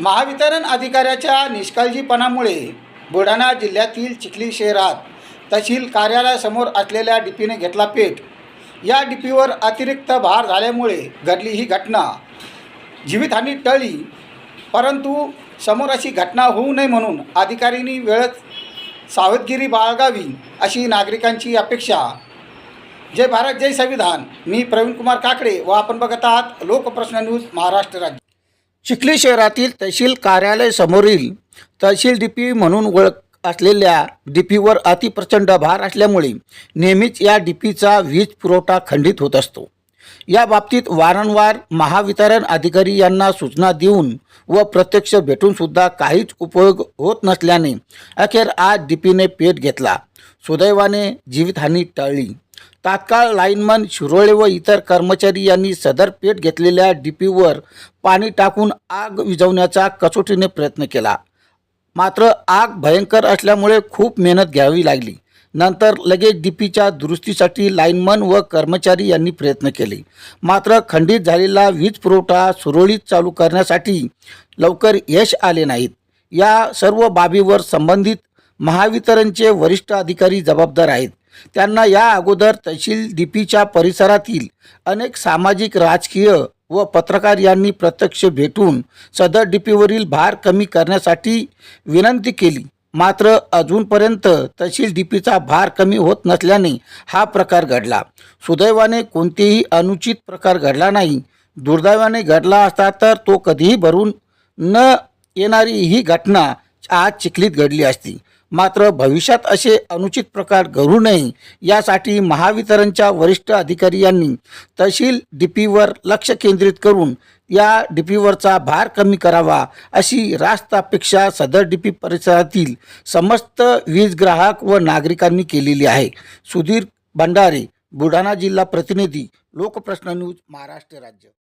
महावितरण अधिकाऱ्याच्या निष्काळजीपणामुळे बुलढाणा जिल्ह्यातील चिखली शहरात तहसील कार्यालयासमोर असलेल्या डीपीने घेतला पेट. या डीपीवर अतिरिक्त भार झाल्यामुळे घडली ही घटना. जीवितहानी टळली परंतु समोर अशी घटना होऊ नये म्हणून अधिकाऱ्यांनी वेळच सावधगिरी बाळगावी अशी नागरिकांची अपेक्षा. जय भारत जय संविधान. मी प्रवीण कुमार काकडे व आपण बघत आहात लोकप्रश्न न्यूज महाराष्ट्र राज्य. चिखली शहरातील तहसील कार्यालय समोरील तहसील डीपी म्हणून ओळख असलेल्या डीपीवर अतिप्रचंड भार असल्यामुळे नेहमीच या डीपीचा वीज पुरवठा खंडित होत असतो. या बाबतीत वारंवार महावितरण अधिकारी यांना सूचना देऊन व प्रत्यक्ष भेटूनसुद्धा काहीच उपयोग होत नसल्याने अखेर आज डीपीने पेट घेतला. सुदैवाने जीवितहानी टळली. तात्काळ लाईनमन शिरोळे व इतर कर्मचारी यांनी सदर पेट घेतलेल्या डीपीवर पाणी टाकून आग विझवण्याचा कसोटीने प्रयत्न केला. मात्र आग भयंकर असल्यामुळे खूप मेहनत घ्यावी लागली. नंतर लगेच डीपीच्या दुरुस्तीसाठी लाईनमन व कर्मचारी यांनी प्रयत्न केले. मात्र खंडित झालेला वीज पुरवठा सुरळीत चालू करण्यासाठी लवकर यश आले नाहीत. या सर्व बाबीवर संबंधित महावितरणचे वरिष्ठ अधिकारी जबाबदार आहेत. त्यांना या अगोदर तहसील डीपीच्या परिसरातील अनेक सामाजिक राजकीय व पत्रकार यांनी प्रत्यक्ष भेटून सदर डीपीवरील भार कमी करण्यासाठी विनंती केली. मात्र अजूनपर्यंत तहसील डीपीचा भार कमी होत नसल्याने हा प्रकार घडला. सुदैवाने कोणतेही अनुचित प्रकार घडला नाही. दुर्दैवाने घडला असता तर तो कधीही भरून न येणारी ही घटना आज चिखलीत घडली असती. मात्र भविष्यात असे अनुचित प्रकार घडू नये यासाठी महावितरणच्या वरिष्ठ अधिकारी यांनी तहसील डीपीवर लक्ष केंद्रित करून या डीपीवरचा भार कमी करावा अशी रास्त अपेक्षा सदर डीपी परिसरातील समस्त वीज ग्राहक व नागरिकांनी केलेली आहे. सुधीर भंडारे बुलढाणा जिल्हा प्रतिनिधी लोकप्रश्न न्यूज महाराष्ट्र राज्य.